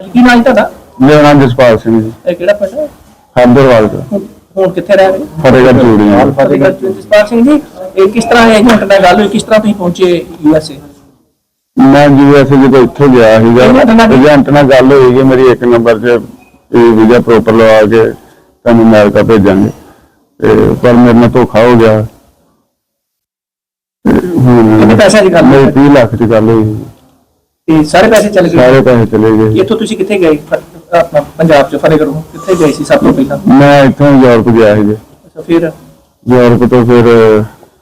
ਕੀ ਨਾਮ ਤੁਹਾਡਾ ਮੇਰਾ ਨਾਮ ਜਸਪਾਲ ਸਿੰਘ ਜੀ ਇਹ ਕਿਹੜਾ ਪਿੰਡ ਹੈ? ਹੈਦਰਵਾਲ ਤੋਂ ਹੁਣ- ਹੁਣ ਕਿੱਥੇ ਰਹਿ ਰਹੇ ਹੋ? ਫਤਿਹਗੜ੍ਹ ਚੂੜੀਆਂ ਫਤਿਹਗੜ੍ਹ ਚ। ਜਸਪਾਲ ਸਿੰਘ ਜੀ ਇਹ ਕਿਸ ਤਰ੍ਹਾਂ ਇਹ ਏਜੰਟ ਨਾਲ ਗੱਲ ਹੋਈ ਕਿਸ ਤਰ੍ਹਾਂ ਤੁਸੀਂ ਪਹੁੰਚੇ ਯੂਐਸਏ ਮੈਂ ਯੂਐਸਏ ਜਦੋਂ ਇੱਥੋਂ ਗਿਆ ਸੀਗਾ ਨਾਲ- ਏਜੰਟ ਨਾਲ ਗੱਲ ਹੋਈ ਕਿ ਮੇਰੀ ਇੱਕ ਨੰਬਰ 'ਚ ਵੀਜ਼ਾ ਪ੍ਰੋਪਰ ਲਵਾ ਕੇ ਤੁਹਾਨੂੰ ਅਮਰੀਕਾ ਭੇਜਾਂਗੇ ਤੇ ਪਰ ਮੇਰੇ ਨਾਲ ਧੋਖਾ ਹੋ ਗਿਆ ਤੇ ਹੁਣ ਕਿੰਨੇ ਪੈਸਿਆਂ ਦੀ ਗੱਲ ਹੋਈ? ਮੇਰੀ 30 ਲੱਖ ਦੀ ਗੱਲ ਹੋਈ ਸੀ। ਤੇ ਸਾਰੇ ਪੈਸੇ ਚਲੇ ਗਏ? ਸਾਰੇ ਪੈਸੇ ਚਲੇ ਗਏ ਇੱਥੋਂ ਤੁਸੀਂ ਕਿੱਥੇ ਗਏ? ਫ- ਆਪਣਾ ਪੰਜਾਬ ਚ ਫਤਿਹਗੜ੍ਹ ਕਿੱਥੇ ਗਏ ਸੀ ਸਭ ਤੋਂ ਪਹਿਲਾਂ? ਮੈਂ ਇੱਥੋਂ ਯੂਰਪ ਗਿਆ ਸੀ ਜੀ। ਅੱਛਾ ਫਿਰ? ਯੂਰਪ ਤੋਂ ਫਿਰ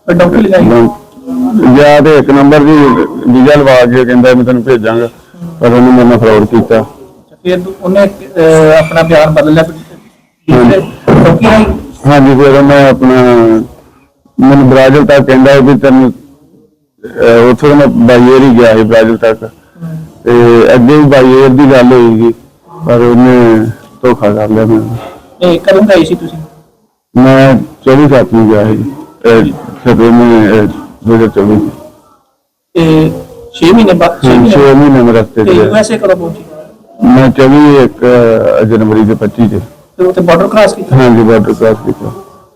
ਫਿਰ ਡਾਕਟਰ ਲਗਾਈ ਜਾਂ ਤੇ ਇੱਕ ਨੰਬਰ ਦੀ ਵੀਜ਼ਾ ਲਵਾ ਕੇ ਕਹਿੰਦਾ ਮੈਂ ਤੈਨੂੰ ਭੇਜਾਂਗਾ ਪਰ ਉਹਨੇ ਮੇਰੇ ਨਾਲ ਫਰਾਡ ਕੀਤਾ। ਫਿਰ ਦੂ- ਉਹਨੇ ਅਹ, ਆਪਣਾ ਬਿਆਨ ਬਦਲ ਲਿਆ? ਫਿਰ ਆਈ? ਹਾਂਜੀ ਫਿਰ ਮੈਂ ਆਪਣਾ ਮੈਨੂੰ ਬ੍ਰਾਜ਼ਿਲ ਤੱਕ ਕਹਿੰਦਾ ਵੀ ਤੈਨੂੰ ਅਹ ਉੱਥੋਂ ਤਾਂ ਮੈਂ ਬਾਈਅਰ ਹੀ ਗਿਆ ਸੀ ਬ੍ਰਾਜ਼ਿਲ ਤੱਕ। ਤੇ ਅੱਗੇ ਵੀ ਬਾਈਅਰ ਦੀ ਗੱਲ ਹੋਈ ਸੀ ਪਰ ਉਹਨੇ ਧੋਖਾ ਕਰ ਲਿਆ ਮੈਨੂੰ। ਇਹ ਕਦੋਂ ਗਏ ਸੀ ਤੁਸੀਂ? ਮੈਂ 24 ਸਾਲ ਨੂੰ ਗਿਆ ਸੀ। ਸਭੇ ਮੈਂ 2024 ਤੇ 6 ਮਹੀਨੇ ਬਾਅਦ 6 ਛੇ ਮਹੀਨੇ ਮੈਂ ਰਸਤੇ ਤੇ ਤੇ। ਯੂਐਸਏ ਕਦੋਂ ਪਹੁੰਚੇ? ਮੈਂ 24 ਇੱਕ ਜਨਵਰੀ ਦੇ 25 ਚ ਫਿਰ ਉੱਥੇ ਬਾਰਡਰ ਕ੍ਰਾਸ ਕੀਤਾ? ਹਾਂਜੀ ਬਾਰਡਰ ਕ੍ਰਾਸ ਕੀਤਾ।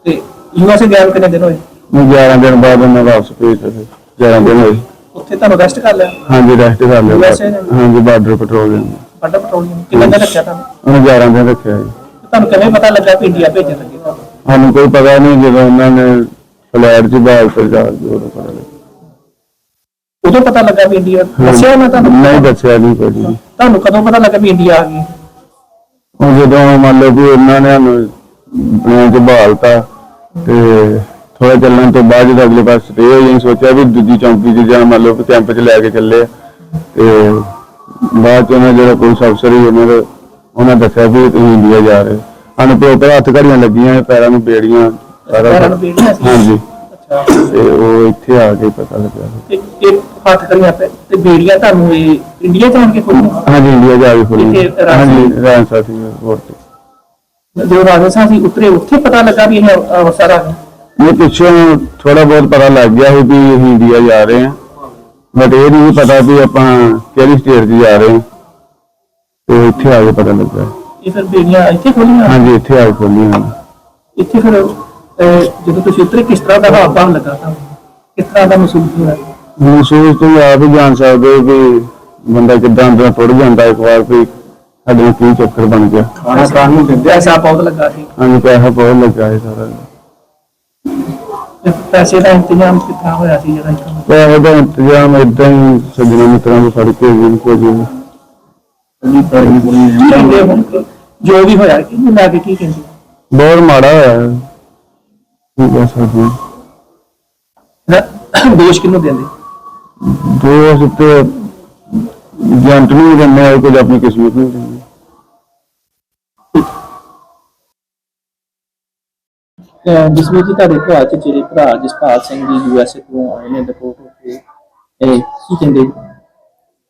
ਤੇ ਯੂਐਸਏ ਗਿਆ ਕਿੰਨੇ ਦਿਨ ਹੋਏ? ਮੈਂ 11 ਦਿਨ ਬਾਅਦ ਉਹਨਾਂ ਵਾਪਸ ਭੇਜਿਆ ਫਿਰ 11 ਦਿਨ ਹੋਏ। ਉੱਥੇ ਤੁਹਾਨੂੰ ਰੈਸਟ ਕਰ ਲਿਆ? ਹਾਂਜੀ ਰੈਸਟ ਕਰ ਲਿਆ। USA ਨੇ? ਹਾਂਜੀ ਬਾਰਡਰ ਪੈਟਰੋਲਿੰਗ ਬਾਰਡਰ ਪੈਟਰੋਲਿੰਗ ਕਿੰਨੇ ਦਿਨ ਰੱਖਿਆ ਤੁਹਾਨੂੰ? ਉਹਨੇ 11 ਦਿਨ ਰੱਖਿਆ ਜੀ। ਤੁਹਾਨੂੰ ਕਿਵੇਂ ਪਤਾ ਲੱਗਾ ਕਿ ਇੰਡੀਆ ਭੇਜਣ ਲੱਗੇ ਤੁਹਾਨੂੰ? ਸਾਨੂੰ ਕੋਈ ਪਤਾ ਨਹੀਂ ਜਦੋਂ ਉਹਨਾਂ ਨੇ ਫਲੈਟ 'ਚ ਬਾਲ ਤੇ ਜਾ ਕੇ ਉਦੋਂ ਪਤਾ ਲੱਗਾ ਉਦੋਂ ਪਤਾ ਲੱਗਾ ਵੀ ਇੰਡੀਆ ਦੱਸਿਆ ਮੈਂ ਤੁਹਾਨੂੰ? ਨਹੀਂ ਦੱਸਿਆ ਨਹੀਂ ਕੋਈ ਵੀ। ਤੁਹਾਨੂੰ ਕਦੋਂ ਪਤਾ ਲੱਗਾ ਵੀ ਇੰਡੀਆ ਆ ਗਈ? ਉਹ ਜਦੋਂ ਮੰਨ ਲਓ ਵੀ ਉਹਨਾਂ ਨੇ ਸਾਨੂੰ ਪਲੇਨ 'ਚ ਬਾਲਤਾ ਤੇ ਥੋੜਾ ਚੱਲਣ ਤੋਂ ਬਾਅਦ ਜਦੋਂ ਅਗਲੇ ਪਾਸੇ ਸਟੇ ਹੋਈ ਅਸੀਂ ਸੋਚਿਆ ਵੀ ਦੂਜੀ ਚੌਂਕੀ 'ਚ ਜਾਂ ਮੰਨ ਲਓ ਕਿ ਕੈਂਪ 'ਚ ਲੈ ਕੇ ਚੱਲੇ ਆ। ਤੇ ਬਾਅਦ 'ਚ ਉਹਨਾਂ ਜਿਹੜਾ ਪੁਲਿਸ ਅਫਸਰ ਸੀ ਉਹਨਾਂ ਦਾ ਉਹਨਾਂ ਦੱਸਿਆ ਵੀ ਤੁਸੀਂ ਇੰਡੀਆ ਜਾ ਰਹੇ ਹੋ। ਪ੍ਰੋਪਰ ਹੱਥ ਘੜੀਆਂ ਲੱਗੀਆਂ ਪੈਰਾਂ ਨੂੰ ਬੇੜੀਆਂ ਸਾਰਾ ਪੈਰਾਂ ਨੂੰ ਬੇੜੀਆਂ ਸੀ? ਹਾਂਜੀ ਅੱਛਾ ਤੇ ਉਹ ਇੱਥੇ ਆ ਕੇ ਪਤਾ ਲੱਗਾ ਤੇ ਇਹ ਹੱਥ ਕਰੀਆਂ ਤੇ ਬੇੜੀਆਂ ਤੁਹਾਨੂੰ ਇਹ ਇੰਡੀਆ ਜਾਣ ਕੇ ਖੋਲੀਆਂ ਹਾਂਜੀ ਇੰਡੀਆ ਜਾ ਕੇ ਖੁੱਲੀ ਇੱਥੇ ਰਾਜਸਥਾਨ? ਹਾਂਜੀ ਰਾਜਸਥਾਨ ਸੀ ਹੋਰ ਤੇ ਜਦੋਂ ਰਾਜਸਥਾਨ ਸੀ ਉਤਰੇ ਉੱਥੇ ਪਤਾ ਲੱਗਾ ਵੀ ਇਹ ਅਵਸਰ ਆ ਗਈ ਇਹ ਪਿੱਛੋਂ ਥੋੜਾ ਬਹੁਤ ਪਤਾ ਲੱਗ ਗਿਆ ਸੀ ਵੀ ਅਸੀਂ ਇੰਡੀਆ ਜਾ ਰਹੇ ਹਾਂ। ਬਟ ਇਹ ਨਹੀਂ ਪਤਾ ਵੀ ਆਪਾਂ ਕਿਹੜੀ ਸਟੇਟ 'ਚ ਜਾ ਰਹੇ ਹਾਂ। ਤੇ ਇੱਥੇ ਆ ਕੇ ਪਤਾ ਲੱਗਾ। ਇਹ ਫਿਰ ਬੇੜੀਆਂ ਇੱਥੇ ਖੋਲੀਆਂ? ਹਾਂਜੀ ਇੱਥੇ ਆ ਕੇ ਖੋਲੀਆਂ। ਇੱਥੇ ਫਿਰ ਅਹ, ਜਦੋਂ ਤੁਸੀਂ ਉਤਰੇ ਕਿਸ ਤਰ੍ਹਾਂ ਦਾ ਹਾਵ ਭਾਵ ਲੱਗਾ ਤੁਹਾਨੂੰ? ਕਿਸ ਤਰ੍ਹਾਂ ਦਾ ਮਹਿਸੂਸ ਹੋਇਆ? ਮਹਿਸੂਸ ਤੁਸੀਂ ਆਪ ਹੀ ਜਾਣ ਸਕਦੇ ਹੋ ਕਿ ਬੰਦਾ ਕਿੱਦਾਂ ਅੰਦਰ ਟੁੱਟ ਜਾਂਦਾ ਇੱਕ ਵਾਰ ਵੀ ਸਾਡੇ ਨਾਲ ਕੀ ਚੱਕਰ ਬਣ ਗਿਆ। ਖਾਣਾ ਖਾਣ ਨੂੰ ਦਿੰਦੇ ਐਸਾ ਬਹੁਤ ਲੱਗਾ ਸੀ। ਹਾਂਜੀ ਪੈਸਾ ਬਹੁਤ ਲੱਗਾ ਹੈ ਸਾਰਾ ਤੇ ਪੈਸੇ ਦਾ ਇੰਤਜ਼ਾਮ ਕਿੱਥਾ ਹੋਇਆ ਸੀ ਜਿਹੜਾ ਪੈਸੇ ਦਾ ਇੰਤਜ਼ਾਮ ਇਦਾਂ ਹੀ ਸੱਜਣਾ ਮਿੱਤਰਾਂ ਨੂੰ ਫੜ ਕੇ ਵੀ ਕੋਈ ਜੀ ਕਹਿੰਦੇ ਹੁਣ ਕਿ ਜੋ ਵੀ ਹੋਇਆ ਕਿ ਲੈ ਕੇ ਕੀ ਕਹਿੰਦੇ। ਬਹੁਤ ਮਾੜਾ ਹੋਇਆ। ਹੈ। ਕੀ ਕਹਿ ਸਕਦੇ ਹਾਂ। ਨਾ- ਦੋਸ਼ ਕਿਹਨੂੰ ਦਿੰਦੇ? ਦੋ ਸੁੱਤੇ ਜੰਟ ਨੂੰ ਦਿੰਦੇ ਆ ਕੁਝ ਆਪਣੀ ਕਿਸਮਤ ਨੂੰ ਦਿੰਦੇ ਜਿਸਵੇਂ ਤੁਹਾਡੇ ਭਰਾ ਚ ਭਰਾ ਜਸਪਾਲ ਸਿੰਘ ਜੀ ਯੂਐਸਏ ਤੋਂ ਆਏ ਨੇ ਰਿਪੋਰਟ ਹੋ ਕੇ, ਇਹ ਕੀ ਕਹਿੰਦੇ?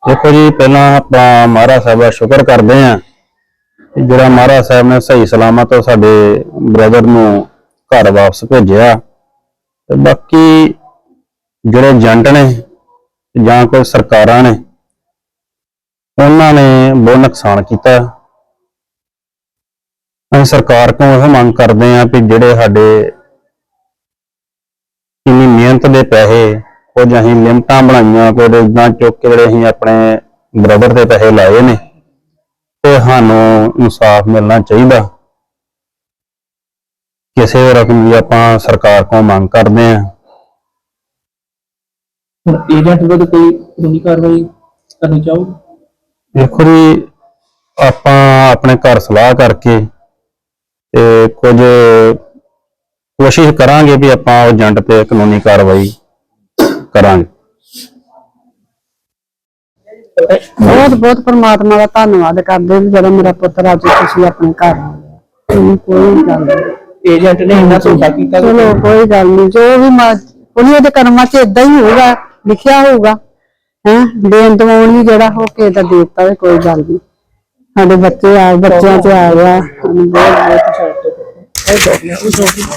ਦੇਖੋ ਜੀ, ਪਹਿਲਾਂ ਆਪਾਂ ਮਹਾਰਾਜ ਸਾਹਿਬ ਦਾ ਸ਼ੁਕਰ ਕਰਦੇ ਆਂ ਕਿ ਜਿਹੜਾ ਮਹਾਰਾਜ ਸਾਹਿਬ ਨੇ ਸਹੀ ਸਲਾਮਤ ਸਾਡੇ ਬ੍ਰਦਰ ਨੂੰ ਘਰ ਵਾਪਸ ਭੇਜਿਆ ਤੇ ਬਾਕੀ ਜਿਹੜੇ ਏਜੰਟ ਨੇ ਜਾਂ ਕੋਈ ਸਰਕਾਰਾਂ ਨੇ, ਉਹਨਾਂ ਨੇ ਬਹੁਤ ਨੁਕਸਾਨ ਕੀਤਾ। ਅਸੀਂ ਸਰਕਾਰ ਕੋਲੋਂ ਇਹ ਮੰਗ ਕਰਦੇ ਆਂ ਕਿ ਜਿਹੜੇ ਸਾਡੇ ਇੰਨੀ ਮਿਹਨਤ ਦੇ ਪੈਸੇ ਕੁਝ ਅਸੀਂ ਲਿਮਟਾਂ ਬਣਾਈਆਂ ਕੁਝ ਇਦਾਂ ਚੁੱਕ ਕੇ ਜਿਹੜੇ ਅਸੀਂ ਆਪਣੇ ਬ੍ਰਦਰ ਦੇ ਪੈਸੇ ਲਾਏ ਨੇ ਤੇ ਸਾਨੂੰ ਇਨਸਾਫ ਮਿਲਣਾ ਚਾਹੀਦਾ। ਕਿਸੇ ਰਕਮ ਦੀ ਆਪਾਂ ਸਰਕਾਰ ਕੋਲ ਮੰਗ ਕਰਦੇ ਆਂ ਹੁਣ ਏਜੰਟ ਵਿਰੁੱਧ ਕੋਈ ਕਾਨੂੰਨੀ ਕਾਰਵਾਈ ਕਰਨੀ ਚਾਹੋਗੇ? ਦੇਖੋ ਜੀ ਆਪਾਂ ਆਪਣੇ ਘਰ ਸਲਾਹ ਕਰਕੇ ਤੇ ਕੁਝ ਕੋਸ਼ਿਸ਼ ਕਰਾਂਗੇ ਵੀ ਆਪਾਂ ਉਹ ਏਜੰਟ ਤੇ ਕਾਨੂੰਨੀ ਕਾਰਵਾਈ ਕਰਾਂਗੇ। ਬਹੁਤ ਬਹੁਤ ਪਰਮਾਤਮਾ ਦਾ ਧੰਨਵਾਦ ਕਰਦੇ ਹਾਂ ਵੀ ਜਿਹੜਾ ਮੇਰਾ ਪੁੱਤਰ ਅੱਜ ਤੁਸੀਂ ਆਪਣੇ ਘਰ ਆ ਗਿਆ। ਇਹਨੂੰ ਕੋਈ ਗੱਲ ਨਹੀਂ। ਏਜੰਟ ਨੇ ਇੰਨਾ ਧੋਖਾ ਕੀਤਾ। ਕਿ ਚਲੋ ਕੋਈ ਗੱਲ ਨਹੀਂ। ਜੋ ਵੀ ਉਹਨੇ ਦੇ ਕਰਮਾਂ 'ਚ ਇਦਾਂ ਹੀ ਹੋਊਗਾ ਲਿਖਿਆ ਹੋਊਗਾ ਹੈ ਦੇਣ ਦਵਾਉਣ ਵੀ ਜਿਹੜਾ ਹੋ ਕੇ ਤਾਂ ਦੇ ਦਿੱਤਾ ਵੀ ਕੋਈ ਗੱਲ ਨਹੀਂ। ਸਾਡੇ ਬੱਚੇ ਆ ਬੱਚਿਆਂ 'ਚ ਆ ਗਿਆ। ਸਾਨੂੰ ਬਹੁਤ ਬਹੁਤ